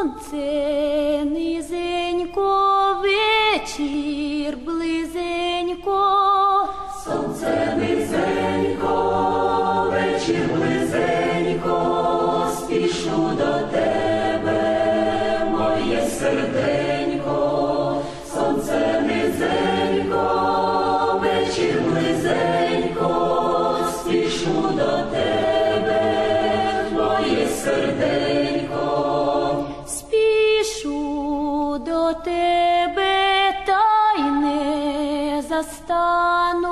сонце низенько, вечір близенько, сонце низенько, вечір близенько, спішу до тебе, моє сердечко. я стану.